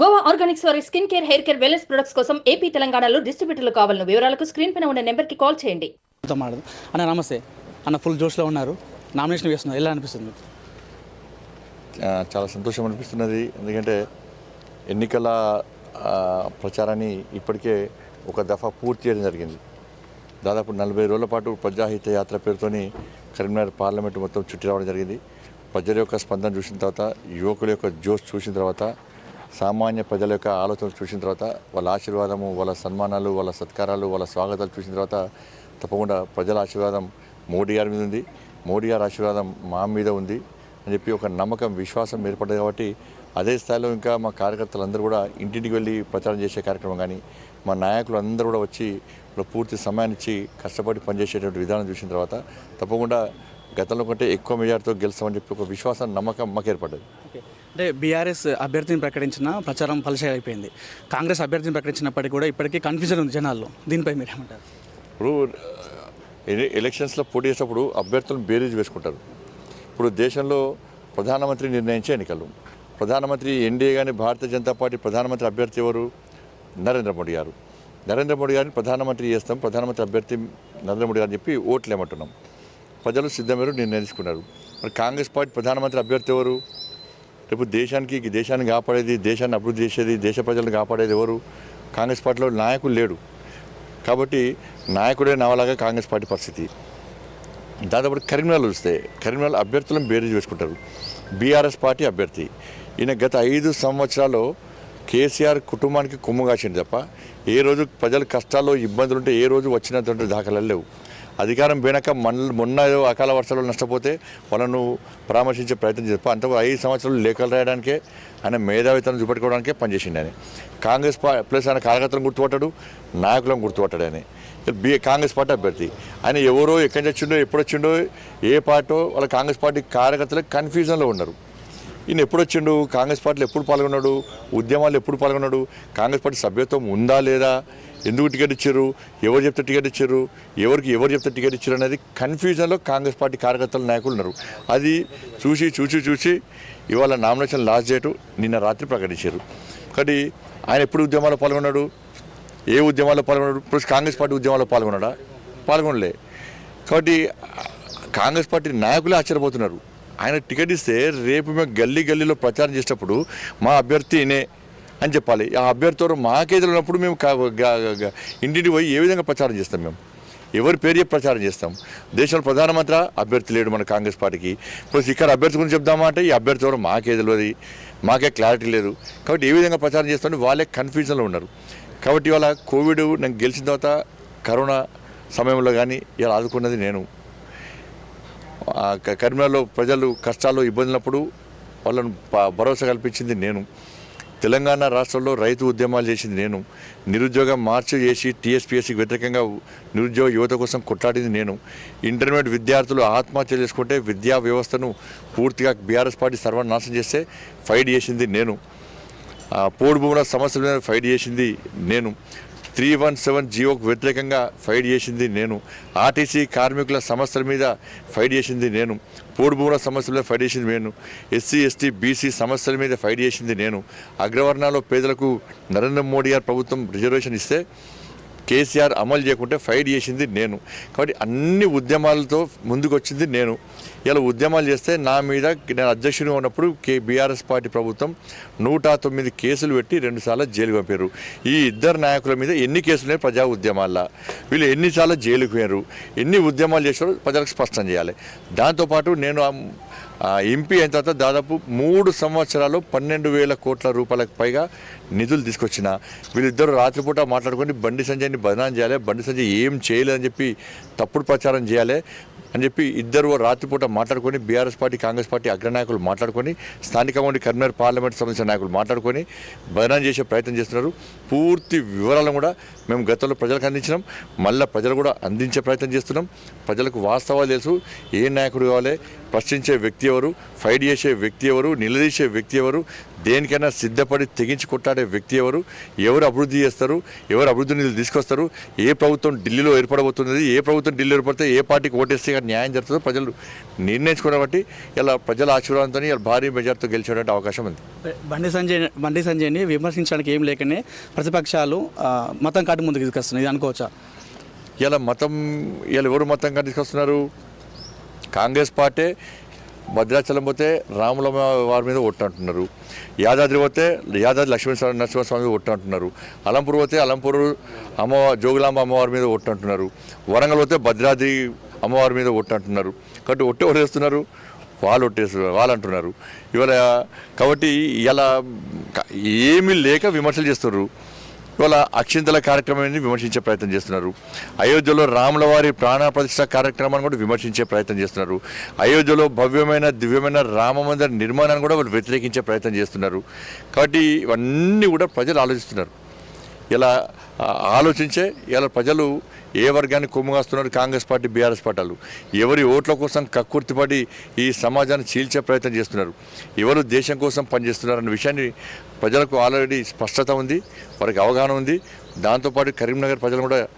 Goa organics వారి skin care hair care wellness products కోసం AP తెలంగాణలో డిస్ట్రిబ్యూటర్లు కావాలను వివరాలకు స్క్రీన్ పైన ఉన్న నెంబర్కి కాల్ చేయండి. అన్న నమస్తే. అన్న ఫుల్ జోష్లో ఉన్నారు. నామినేషన్ వేస్తున్నారు. ఎలా అనిపిస్తుంది? చాలా సంతోషం అనిపిస్తున్నది. ఎందుకంటే ఎన్నికల ప్రచారాన్ని ఇప్పటికే ఒక దఫా పూర్తి చేయడం జరిగింది. దాదాపు నలభై రోజుల పాటు ప్రజాహిత యాత్ర పేరుతోని కరీంనగర్ పార్లమెంట్ మొత్తం చుట్టి రావడం జరిగింది. ప్రజల యొక్క స్పందన చూసిన తర్వాత యువకుల యొక్క జోష్ చూసిన తర్వాత సామాన్య ప్రజల యొక్క ఆలోచనలు చూసిన తర్వాత వాళ్ళ ఆశీర్వాదము వాళ్ళ సన్మానాలు వాళ్ళ సత్కారాలు వాళ్ళ స్వాగతాలు చూసిన తర్వాత తప్పకుండా ప్రజల ఆశీర్వాదం మోడీ గారి మీద ఉంది. మోడీ గారి ఆశీర్వాదం మా మీద ఉంది అని చెప్పి ఒక నమ్మకం విశ్వాసం ఏర్పడ్డది కాబట్టి అదే స్థాయిలో ఇంకా మా కార్యకర్తలు అందరూ కూడా ఇంటింటికి వెళ్ళి ప్రచారం చేసే కార్యక్రమం కానీ మా నాయకులు అందరూ కూడా వచ్చి పూర్తి సమయాన్ని ఇచ్చి కష్టపడి పనిచేసేటువంటి విధానం చూసిన తర్వాత తప్పకుండా గతంలో కంటే ఎక్కువ మెజార్టీతో గెలుస్తామని చెప్పి ఒక విశ్వాసం నమ్మకం మాకు ఏర్పడ్డది. అంటే బీఆర్ఎస్ అభ్యర్థిని ప్రకటించిన ప్రచారం ఫలిష అయిపోయింది. కాంగ్రెస్ అభ్యర్థిని ప్రకటించినప్పటికీ కూడా ఇప్పటికీ కన్ఫ్యూజన్ ఉంది జనాల్లో. దీనిపై మీరు ఏమంటారు? ఇప్పుడు ఎలక్షన్స్లో పోటీ చేసేటప్పుడు అభ్యర్థులను బేరీజ్ వేసుకుంటారు. ఇప్పుడు దేశంలో ప్రధానమంత్రి నిర్ణయించే ఎన్నికలు. ప్రధానమంత్రి ఎన్డీఏ కానీ భారతీయ జనతా పార్టీ ప్రధానమంత్రి అభ్యర్థి ఎవరు? నరేంద్ర మోడీ గారు. నరేంద్ర మోడీ గారిని ప్రధానమంత్రి చేస్తాం ప్రధానమంత్రి అభ్యర్థి నరేంద్ర మోడీ గారిని చెప్పి ఓట్లు ఏమంటున్నాం. ప్రజలు సిద్ధమేరు నిర్ణయం తీసుకున్నారు. మరి కాంగ్రెస్ పార్టీ ప్రధానమంత్రి అభ్యర్థి ఎవరు? రేపు దేశానికి దేశాన్ని కాపాడేది దేశాన్ని అభివృద్ధి చేసేది దేశ ప్రజలను కాపాడేది ఎవరు? కాంగ్రెస్ పార్టీలో నాయకులు లేడు. కాబట్టి నాయకుడే నవలాగా కాంగ్రెస్ పార్టీ పరిస్థితి. దాదాపు కరీంనగర్ వస్తే కరీంనగర్ అభ్యర్థులను బేరీజ్ వేసుకుంటారు. బీఆర్ఎస్ పార్టీ అభ్యర్థి. ఈయన గత ఐదు సంవత్సరాలు కేసీఆర్ కుటుంబానికి కొమ్ము కాసింది తప్ప ఏ రోజు ప్రజల కష్టాల్లో ఇబ్బందులు ఉంటే ఏ రోజు వచ్చినటువంటి దాఖలాలు లేవు. అధికారం పోయినాక మన మొన్న ఏదో అకాల వర్షాలు నష్టపోతే వాళ్ళను పరామర్శించే ప్రయత్నం చేస్తా అంత ఐదు సంవత్సరాలు లేఖలు రాయడానికే ఆయన మేధావితనం చూపెట్టుకోవడానికే పనిచేసింది ఆయన. కాంగ్రెస్ పా ప్లస్ ఆయన కార్యకర్తలను గుర్తుపట్టాడు నాయకులను గుర్తుపట్టాడు ఆయన. బి కాంగ్రెస్ పార్టీ అభ్యర్థి. ఆయన ఎవరో ఎక్కడి నుంచి వచ్చిండో ఎప్పుడు వచ్చిండో ఏ పార్టో వాళ్ళ కాంగ్రెస్ పార్టీ కార్యకర్తలు కన్ఫ్యూజన్లో ఉన్నారు. ఈయన ఎప్పుడు వచ్చిండు కాంగ్రెస్ పార్టీలో ఎప్పుడు పాల్గొన్నాడు ఉద్యమాలు ఎప్పుడు పాల్గొన్నాడు కాంగ్రెస్ పార్టీ సభ్యత్వం ఉందా లేదా ఎందుకు టికెట్ ఇచ్చారు? ఎవరు చెప్తే టికెట్ ఇచ్చారు? ఎవరికి ఎవరు చెప్తే టికెట్ ఇచ్చారు అనేది కన్ఫ్యూజన్లో కాంగ్రెస్ పార్టీ కార్యకర్తల నాయకులు ఉన్నారు. అది చూసి చూసి చూసి ఇవాళ నామినేషన్ లాస్ట్ డేటు నిన్న రాత్రి ప్రకటించారు. కాబట్టి ఆయన ఎప్పుడు ఉద్యమాల్లో పాల్గొన్నాడు? ఏ ఉద్యమాల్లో పాల్గొన్నాడు? ప్లస్ కాంగ్రెస్ పార్టీ ఉద్యమాల్లో పాల్గొన్నాడా? పాల్గొనలే. కాబట్టి కాంగ్రెస్ పార్టీ నాయకులే ఆశ్చర్యపోతున్నారు. ఆయన టికెట్ ఇస్తే రేపు మేము గల్లీ గల్లీలో ప్రచారం చేసేటప్పుడు మా అభ్యర్థినే అని చెప్పాలి. ఆ అభ్యర్థి ఎవరు మాకేదులు ఉన్నప్పుడు మేము కా- ఇంటింటి పోయి ఏ విధంగా ప్రచారం చేస్తాం మేము? ఎవరి పేరు చెప్పి ప్రచారం చేస్తాం? దేశంలో ప్రధానమంత్రి అభ్యర్థి లేడు మన కాంగ్రెస్ పార్టీకి. ప్లస్ ఇక్కడ అభ్యర్థి గురించి చెప్దామా అంటే ఈ అభ్యర్థి ఎవరు మాకే తెలియదు. మాకే క్లారిటీ లేదు. కాబట్టి ఏ విధంగా ప్రచారం చేస్తామని వాళ్ళే కన్ఫ్యూజన్లో ఉన్నారు. కాబట్టి ఇవాళ కోవిడ్ నేను గెలిచిన తర్వాత కరోనా సమయంలో కానీ ఇలా ఆదుకున్నది నేను. కరీంనగర్లో ప్రజలు కష్టాల్లో ఇబ్బందులప్పుడు వాళ్ళను భరోసా కల్పించింది నేను. తెలంగాణ రాష్ట్రంలో రైతు ఉద్యమాలు చేసింది నేను. నిరుద్యోగం మార్చి చేసి టీఎస్పీఎస్సీకి వ్యతిరేకంగా నిరుద్యోగ యువత కోసం కొట్లాడింది నేను. ఇంటర్మీడియట్ విద్యార్థులు ఆత్మహత్య చేసుకుంటే విద్యా వ్యవస్థను పూర్తిగా బీఆర్ఎస్ పార్టీ సర్వనాశం చేస్తే ఫైట్ చేసింది నేను. ఆ, పోడు భూముల సమస్యల మీద ఫైట్ చేసింది నేను. త్రీ వన్ సెవెన్ జియోకు వ్యతిరేకంగా ఫైట్ చేసింది నేను. ఆర్టీసీ కార్మికుల సమస్యల మీద ఫైట్ చేసింది నేను. పోడు భూముల సమస్యల మీద ఫైట్ చేసింది నేను. ఎస్సీ ఎస్టీ బీసీ సమస్యల మీద ఫైట్ చేసింది నేను. అగ్రవర్ణాల్లో పేదలకు నరేంద్ర మోడీ గారు ప్రభుత్వం రిజర్వేషన్ ఇస్తే కేసీఆర్ అమలు చేయకుంటే ఫైట్ చేసింది నేను. కాబట్టి అన్ని ఉద్యమాలతో ముందుకొచ్చింది నేను. ఇలా ఉద్యమాలు చేస్తే నా మీద నేను అధ్యక్షుడిగా ఉన్నప్పుడు కే బీఆర్ఎస్ పార్టీ ప్రభుత్వం నూట తొమ్మిది కేసులు పెట్టి రెండుసార్లు జైలు పంపారు. ఈ ఇద్దరు నాయకుల మీద ఎన్ని కేసులు ఉన్నాయి ప్రజా ఉద్యమాల్లో. వీళ్ళు ఎన్నిసార్లు జైలుకు పోయారు ఎన్ని ఉద్యమాలు చేశారో ప్రజలకు స్పష్టం చేయాలి. దాంతోపాటు నేను ఎంపీ అయిన తర్వాత దాదాపు మూడు సంవత్సరాలు పన్నెండు వేల కోట్ల రూపాయలకు పైగా నిధులు తీసుకొచ్చిన వీళ్ళిద్దరు రాత్రిపూట మాట్లాడుకొని బండి సంజయ్ని బదనాం చేయాలి బండి సంజయ్ ఏం చేయలేదని చెప్పి తప్పుడు ప్రచారం చేయాలి. అని చెప్పి ఇద్దరు రాత్రిపూట మాట్లాడుకొని బీఆర్ఎస్ పార్టీ కాంగ్రెస్ పార్టీ అగ్రనాయకులు మాట్లాడుకొని స్థానిక ఉండి కరీంనగర్ పార్లమెంట్ సంబంధించిన నాయకులు మాట్లాడుకొని బదనాం చేసే ప్రయత్నం చేస్తున్నారు. పూర్తి వివరాలను కూడా మేము గతంలో ప్రజలకు అందించినాం. మళ్ళీ ప్రజలు కూడా అందించే ప్రయత్నం చేస్తున్నాం. ప్రజలకు వాస్తవాలు తెలుసు. ఏ నాయకుడు కావాలి? ప్రశ్నించే వ్యక్తి ఎవరు? ఫైట్ చేసే వ్యక్తి ఎవరు? నిలదీసే వ్యక్తి ఎవరు? దేనికైనా సిద్ధపడి తెగించి కొట్టాడే వ్యక్తి ఎవరు? ఎవరు అభివృద్ధి చేస్తారు? ఎవరు అభివృద్ధి నిధులు తీసుకొస్తారు? ఏ ప్రభుత్వం ఢిల్లీలో ఏర్పడబోతున్నది? ఏ ప్రభుత్వం ఢిల్లీ ఏర్పడితే ఏ పార్టీకి ఓటేస్తే న్యాయం జరుగుతుందో ప్రజలు నిర్ణయించుకున్న బట్టి ఇలా ప్రజల ఆశీర్వాదంతో ఇలా భారీ మెజార్టీతో గెలిచేటువంటి అవకాశం ఉంది. బండి సంజయ్ బండి సంజయ్ని విమర్శించడానికి ఏం లేకనే ప్రతిపక్షాలు మతం కాటి ముందుకు తీసుకొస్తున్నాయి. ఇది అనుకోవచ్చా? ఇలా మతం ఇలా ఎవరు మతంగా తీసుకొస్తున్నారు? కాంగ్రెస్ పార్టీ భద్రాచలం పోతే రాముల వారి మీద ఒట్టు అంటున్నారు. యాదాద్రి పోతే యాదాద్రి లక్ష్మీ స్వామి- నరసింహస్వామి మీద అంటున్నారు. అలంపూర్ పోతే అలంపూర్ అమ్మ జోగులాంబ అమ్మవారి మీద ఒట్టు అంటున్నారు. వరంగల్ పోతే భద్రాద్రి అమ్మవారి మీద ఒట్టు అంటున్నారు. కాబట్టి ఒట్టు ఎవరు వాళ్ళు ఒట్టేస్తున్నారు వాళ్ళు అంటున్నారు. ఇవాళ కాబట్టి ఇలా ఏమీ లేక విమర్శలు చేస్తున్నారు ఇవాళ అక్షింతల కార్యక్రమాన్ని విమర్శించే ప్రయత్నం చేస్తున్నారు. అయోధ్యలో రాముల వారి ప్రాణ ప్రతిష్ట కార్యక్రమాన్ని కూడా విమర్శించే ప్రయత్నం చేస్తున్నారు. అయోధ్యలో భవ్యమైన దివ్యమైన రామ మందిర నిర్మాణాన్ని కూడా వాళ్ళు వ్యతిరేకించే ప్రయత్నం చేస్తున్నారు. కాబట్టి ఇవన్నీ కూడా ప్రజలు ఆలోచిస్తున్నారు. ఇలా ఆలోచించే ఇలా ప్రజలు ఏ వర్గాన్ని కొమ్ముగాస్తున్నారు? కాంగ్రెస్ పార్టీ బీఆర్ఎస్ పార్టీలు ఎవరి ఓట్ల కోసం కక్కుర్తిపడి ఈ సమాజాన్ని చీల్చే ప్రయత్నం చేస్తున్నారు. ఎవరు దేశం కోసం పనిచేస్తున్నారు అన్న విషయాన్ని ప్రజలకు ఆల్రెడీ స్పష్టత ఉంది వారికి అవగాహన ఉంది. దాంతోపాటు కరీంనగర్ ప్రజలు కూడా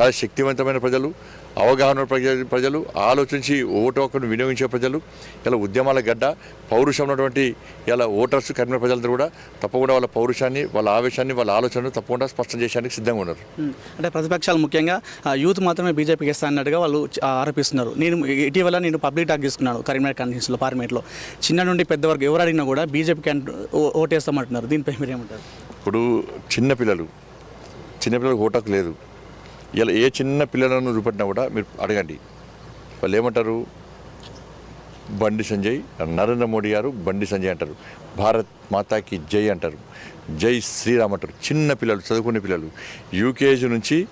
చాలా శక్తివంతమైన ప్రజలు. అవగాహన ప్రజ- ప్రజలు ఆలోచించి ఓటు హక్కును వినియోగించే ప్రజలు ఇలా ఉద్యమాల గడ్డ పౌరుషం ఉన్నటువంటి ఇలా ఓటర్స్ కరీంనగర్ ప్రజలందరూ కూడా తప్పకుండా వాళ్ళ పౌరుషాన్ని వాళ్ళ ఆవేశాన్ని వాళ్ళ ఆలోచనను తప్పకుండా స్పష్టం చేయడానికి సిద్ధంగా ఉన్నారు. అంటే ప్రతిపక్షాలు ముఖ్యంగా యూత్ మాత్రమే బీజేపీకి ఇస్తా అన్నట్టుగా వాళ్ళు ఆరోపిస్తున్నారు. నేను ఇటీవల నేను పబ్లిక్ టాక్ తీసుకున్నాను కరీంనగర్ కాన్స్టిట్యూన్సీలో పార్లమెంట్లో. చిన్న నుండి పెద్ద వరకు ఎవరు అడిగినా కూడా బీజేపీకి ఓటేస్తామంటున్నారు. దీనిపై మీరు ఏమంటారు ఇప్పుడు చిన్నపిల్లలు చిన్నపిల్లలకు ఓటకు లేదు. ఇలా ఏ చిన్న పిల్లలను చూపెట్టినా కూడా మీరు అడగండి. వాళ్ళు ఏమంటారు? బండి సంజయ్ నరేంద్ర మోడీ గారు బండి సంజయ్ అంటారు. భారత్ మాతాకి జై అంటారు. జై శ్రీరామ్ అంటారు. చిన్న పిల్లలు చదువుకునే పిల్లలు. యూకేజీ నుంచి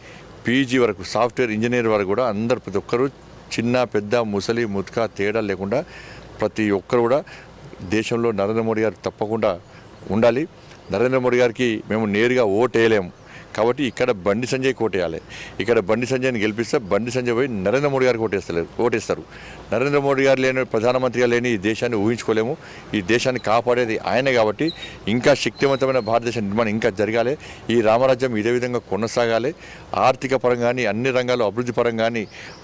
పీజీ వరకు సాఫ్ట్వేర్ ఇంజనీర్ వరకు కూడా అందరు ప్రతి ఒక్కరు చిన్న పెద్ద ముసలి ముత్క తేడా లేకుండా ప్రతి ఒక్కరు కూడా దేశంలో నరేంద్ర మోడీ గారు తప్పకుండా ఉండాలి. నరేంద్ర మోడీ గారికి మేము నేరుగా ఓటు వేయలేము. కాబట్టి ఇక్కడ బండి సంజయ్ ఓటేయాలి ఇక్కడ బండి సంజయ్ని గెలిపిస్తే బండి సంజయ్ పోయి నరేంద్ర మోడీ గారికి ఓటేస్తలేరు ఓటేస్తారు. నరేంద్ర మోడీ గారు లేని ప్రధానమంత్రిగా లేని ఈ దేశాన్ని ఊహించుకోలేము. ఈ దేశాన్ని కాపాడేది ఆయనే కాబట్టి ఇంకా శక్తివంతమైన భారతదేశ నిర్మాణం ఇంకా జరగాలి. ఈ రామరాజ్యం ఇదే విధంగా కొనసాగాలి. ఆర్థిక పరంగా అన్ని రంగాల్లో అభివృద్ధి పరంగా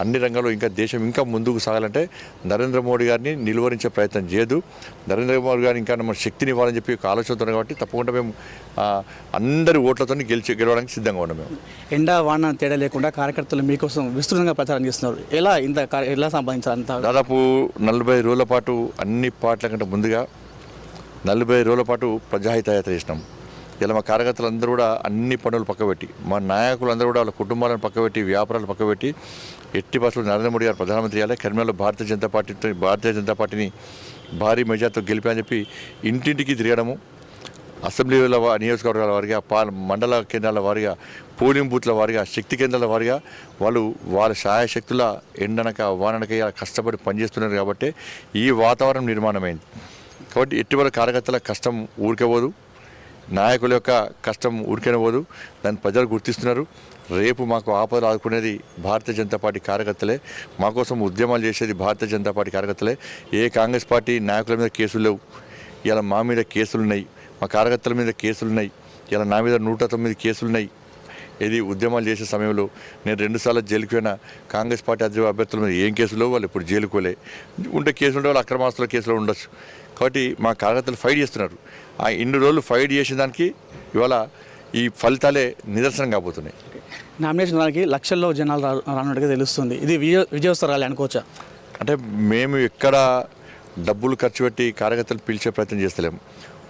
అన్ని రంగాల్లో ఇంకా దేశం ఇంకా ముందుకు సాగాలంటే నరేంద్ర మోడీ గారిని నిలువరించే ప్రయత్నం చేయదు నరేంద్ర మోడీ గారు ఇంకా మన శక్తిని ఇవ్వాలని చెప్పి ఒక ఆలోచనతో కాబట్టి తప్పకుండా మేము అందరి ఓట్లతో గెలిచి గెలవడానికి సిద్ధంగా ఉన్నాం మేము. ఎండా వాన తేడా లేకుండా కార్యకర్తలు మీకోసం విస్తృతంగా ప్రచారం చేస్తున్నారు. ఎలా ఇంత ఎలా సంపాదించాలి అంత? దాదాపు నలభై రోజుల పాటు అన్ని పార్టీల కంటే ముందుగా నలభై రోజుల పాటు ప్రజాహిత యాత్ర చేసినాం. ఇలా మా కార్యకర్తలు అందరూ కూడా అన్ని పనులు పక్కబెట్టి మా నాయకులు అందరూ కూడా వాళ్ళ కుటుంబాలను పక్కబెట్టి వ్యాపారాలు పక్కబెట్టి ఎట్టి బస్సులు నరేంద్ర మోడీ గారు ప్రధానమంత్రి అయ్యాలి కరీంనగర్లో భారతీయ జనతా పార్టీ భారతీయ జనతా పార్టీని భారీ మెజార్టీతో గెలిపా అని చెప్పి ఇంటింటికి తిరగడము అసెంబ్లీల నియోజకవర్గాల వారిగా పా మండల కేంద్రాల వారిగా పోలింగ్ బూత్ల వారిగా శక్తి కేంద్రాల వారిగా వాళ్ళు వాళ్ళ శాయశక్తుల ఎండనక వాననక ఇలా కష్టపడి పనిచేస్తున్నారు కాబట్టి ఈ వాతావరణం నిర్మాణమైంది. కాబట్టి ఎటువంటి కార్యకర్తల కష్టం ఊరికపోదు నాయకుల యొక్క కష్టం ఊరికెనబోదు దాన్ని ప్రజలు గుర్తిస్తున్నారు. రేపు మాకు ఆపదలు ఆదుకునేది భారతీయ జనతా పార్టీ కార్యకర్తలే మా కోసం ఉద్యమాలు చేసేది భారతీయ జనతా పార్టీ కార్యకర్తలే. ఏ కాంగ్రెస్ పార్టీ నాయకుల మీద కేసులు లేవు ఇలా మా మీద కేసులు ఉన్నాయి. మా కార్యకర్తల మీద కేసులు ఉన్నాయి ఇలా నా మీద నూట తొమ్మిది కేసులు ఉన్నాయి ఇది ఉద్యమాలు చేసే సమయంలో నేను రెండుసార్లు జైలుకి పోయిన కాంగ్రెస్ పార్టీ అధ్యక్ష అభ్యర్థుల మీద ఏం కేసులో వాళ్ళు ఇప్పుడు జైలుకోలే ఉంటే కేసులు ఉంటే వాళ్ళు అక్రమాస్తుల కేసులో ఉండొచ్చు. కాబట్టి మా కార్యకర్తలు ఫైట్ చేస్తున్నారు. ఆ ఇన్ని రోజులు ఫైట్ చేసిన దానికి ఇవాళ ఈ ఫలితాలే నిదర్శనం కాబోతున్నాయి. నామినేషన్ దానికి లక్షల్లో జనాలు రానున్నట్టుగా తెలుస్తుంది. ఇది విజయ విజయోత్సవ ర్యాలీ అనుకోవచ్చా? అంటే మేము ఎక్కడ డబ్బులు ఖర్చు పెట్టి కార్యకర్తలు పిలిచే ప్రయత్నం చేస్తలేము.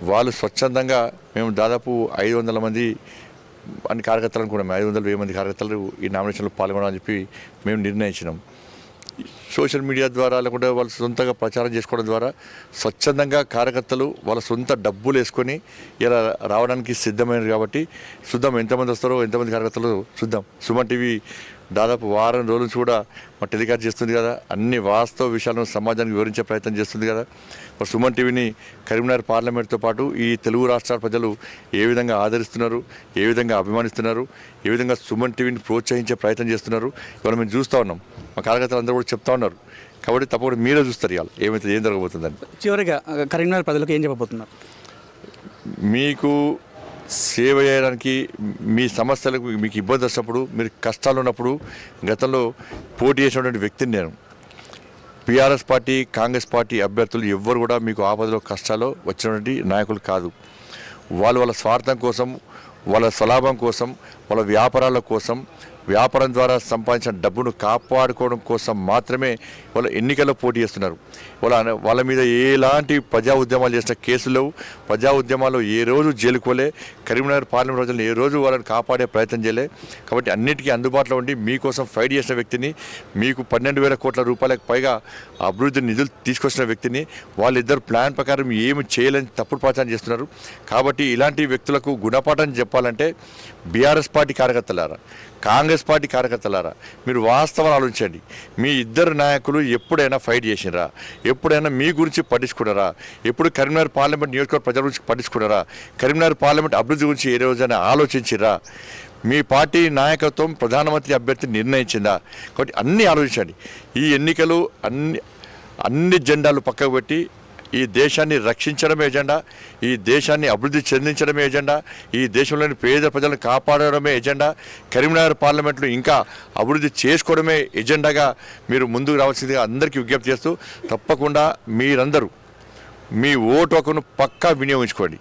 వాళ్ళు స్వచ్ఛందంగా మేము దాదాపు ఐదు వందల మంది అన్ని కార్యకర్తలు అనుకున్నాం ఐదు వందల వెయ్యి మంది కార్యకర్తలు ఈ నామినేషన్లో పాల్గొనాలని చెప్పి మేము నిర్ణయించినాం. సోషల్ మీడియా ద్వారా లేకుంటే వాళ్ళు సొంతంగా ప్రచారం చేసుకోవడం ద్వారా స్వచ్ఛందంగా కార్యకర్తలు వాళ్ళ సొంత డబ్బులు వేసుకొని ఇలా రావడానికి సిద్ధమైనది కాబట్టి చూద్దాం ఎంతమంది వస్తారో ఎంతమంది కార్యకర్తలు చూద్దాం సుమన్ టీవీ దాదాపు వారం రోజుల కూడా మా టెలికాస్ట్ చేస్తుంది కదా. అన్ని వాస్తవ విషయాలను సమాజానికి వివరించే ప్రయత్నం చేస్తుంది కదా. మరి సుమన్ టీవీని కరీంనగర్ పార్లమెంట్తో పాటు ఈ తెలుగు రాష్ట్రాల ప్రజలు ఏ విధంగా ఆదరిస్తున్నారు ఏ విధంగా అభిమానిస్తున్నారు ఏ విధంగా సుమన్ టీవీని ప్రోత్సహించే ప్రయత్నం చేస్తున్నారు ఇవాళ మేము చూస్తూ ఉన్నాం. మా కార్యకర్తలు అందరూ కూడా చెప్తా ఉన్నారు. కాబట్టి తప్పకుండా మీరే చూస్తారు ఇవాళ ఏమైతే ఏం జరగబోతుందని. చివరిగా కరీంనగర్ ప్రజలకు ఏం చెప్పబోతున్నారు? మీకు సేవ చేయడానికి మీ సమస్యలకు మీకు ఇబ్బంది వచ్చినప్పుడు మీరు కష్టాలు ఉన్నప్పుడు గతంలో పోటీ చేసినటువంటి వ్యక్తిని నేను. బీఆర్ఎస్ పార్టీ కాంగ్రెస్ పార్టీ అభ్యర్థులు ఎవ్వరు కూడా మీకు ఆపదలో కష్టాల్లో వచ్చినటువంటి నాయకులు కాదు. వాళ్ళు వాళ్ళ స్వార్థం కోసం వాళ్ళ స్వలాభం కోసం వాళ్ళ వ్యాపారాల కోసం వ్యాపారం ద్వారా సంపాదించిన డబ్బును కాపాడుకోవడం కోసం మాత్రమే వాళ్ళ ఎన్నికల్లో పోటీ చేస్తున్నారు. వాళ్ళ వాళ్ళ మీద ఎలాంటి ప్రజా ఉద్యమాలు చేసిన కేసులు లేవు. ప్రజా ఉద్యమాల్లో ఏ రోజు జైలుకోలే కరీంనగర్ పార్లమెంట్ రోజుల్లో ఏ రోజు వాళ్ళని కాపాడే ప్రయత్నం చేయలే. కాబట్టి అన్నిటికీ అందుబాటులో ఉండి మీకోసం ఫైట్ చేసిన వ్యక్తిని మీకు పన్నెండు వేల కోట్ల రూపాయలకు పైగా అభివృద్ధి నిధులు తీసుకొచ్చిన వ్యక్తిని వాళ్ళిద్దరు ప్లాన్ ప్రకారం ఏమి చేయలేని తప్పుడు ప్రచారం చేస్తున్నారు. కాబట్టి ఇలాంటి వ్యక్తులకు గుణపాఠం చెప్పాలంటే బీఆర్ఎస్ పార్టీ కార్యకర్తలారా కాంగ్రెస్ పార్టీ కార్యకర్తలారా మీరు వాస్తవాలు ఆలోచించండి. మీ ఇద్దరు నాయకులు ఎప్పుడైనా ఫైట్ చేసినరా? ఎప్పుడైనా మీ గురించి పట్టించుకున్నారా? ఎప్పుడు కరీంనగర్ పార్లమెంట్ నియోజకవర్గ ప్రజల గురించి పట్టించుకున్నారా? కరీంనగర్ పార్లమెంట్ అభివృద్ధి గురించి ఏ రోజైనా ఆలోచించిరా? మీ పార్టీ నాయకత్వం ప్రధానమంత్రి అభ్యర్థి నిర్ణయించిందా? కాబట్టి అన్నీ ఆలోచించండి. ఈ ఎన్నికలు అన్ని అన్ని జెండాలు పక్కకు పెట్టి ఈ దేశాన్ని రక్షించడమే ఎజెండా ఈ దేశాన్ని అభివృద్ధి చెందించడమే ఎజెండా ఈ దేశంలోని పేద ప్రజలను కాపాడడమే ఎజెండా కరీంనగర్ పార్లమెంట్లో ఇంకా అభివృద్ధి చేసుకోవడమే ఎజెండాగా మీరు ముందుకు రావాల్సిందిగా అందరికీ విజ్ఞప్తి చేస్తూ తప్పకుండా మీరందరూ మీ ఓటు హక్కును పక్కా వినియోగించుకోండి.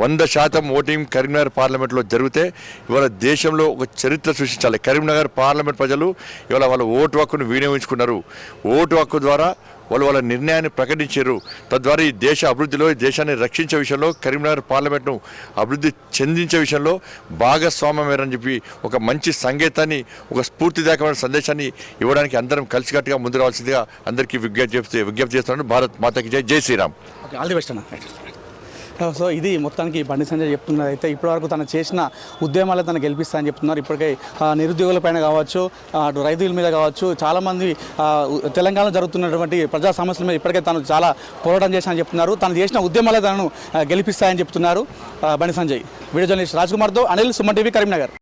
వంద శాతం ఓటింగ్ కరీంనగర్ పార్లమెంట్లో జరిగితే ఇవాళ దేశంలో ఒక చరిత్ర సృష్టించాలి. కరీంనగర్ పార్లమెంట్ ప్రజలు ఇవాళ వాళ్ళ ఓటు హక్కును వినియోగించుకున్నారు. ఓటు హక్కు ద్వారా వాళ్ళు వాళ్ళ నిర్ణయాన్ని ప్రకటించారు. తద్వారా ఈ దేశ అభివృద్ధిలో ఈ దేశాన్ని రక్షించే విషయంలో కరీంనగర్ పార్లమెంట్ను అభివృద్ధి చెందించే విషయంలో భాగస్వామ్యమేరని చెప్పి ఒక మంచి సంకేతాన్ని ఒక స్ఫూర్తిదాయకమైన సందేశాన్ని ఇవ్వడానికి అందరం కలిసికట్టుగా ముందు రావాల్సిందిగా అందరికీ విజ్ఞప్తి చేస్తూ విజ్ఞప్తి చేస్తున్నాను. భారత్ మాతకి జై జై శ్రీరామ్. ఆల్ ది బెస్ట్ అన్న. సో ఇది మొత్తానికి బండి సంజయ్ చెప్తున్నది అయితే ఇప్పటివరకు తను చేసిన ఉద్యమాలు తను గెలిపిస్తాయని చెప్తున్నారు. ఇప్పటికే ఆ, నిరుద్యోగులపైన కావచ్చు అటు రైతుల మీద కావచ్చు చాలామంది తెలంగాణలో జరుగుతున్నటువంటి ప్రజా సమస్యల మీద ఇప్పటికే తను చాలా పోరాటం చేశానని చెప్తున్నారు. తను చేసిన ఉద్యమాలే తనను గెలిపిస్తాయని చెప్తున్నారు బండి సంజయ్. వీడియో జర్నలిస్ట్ రాజ్ కుమార్తో అనిల్ సుమన్ టీవీ కరీంనగర్.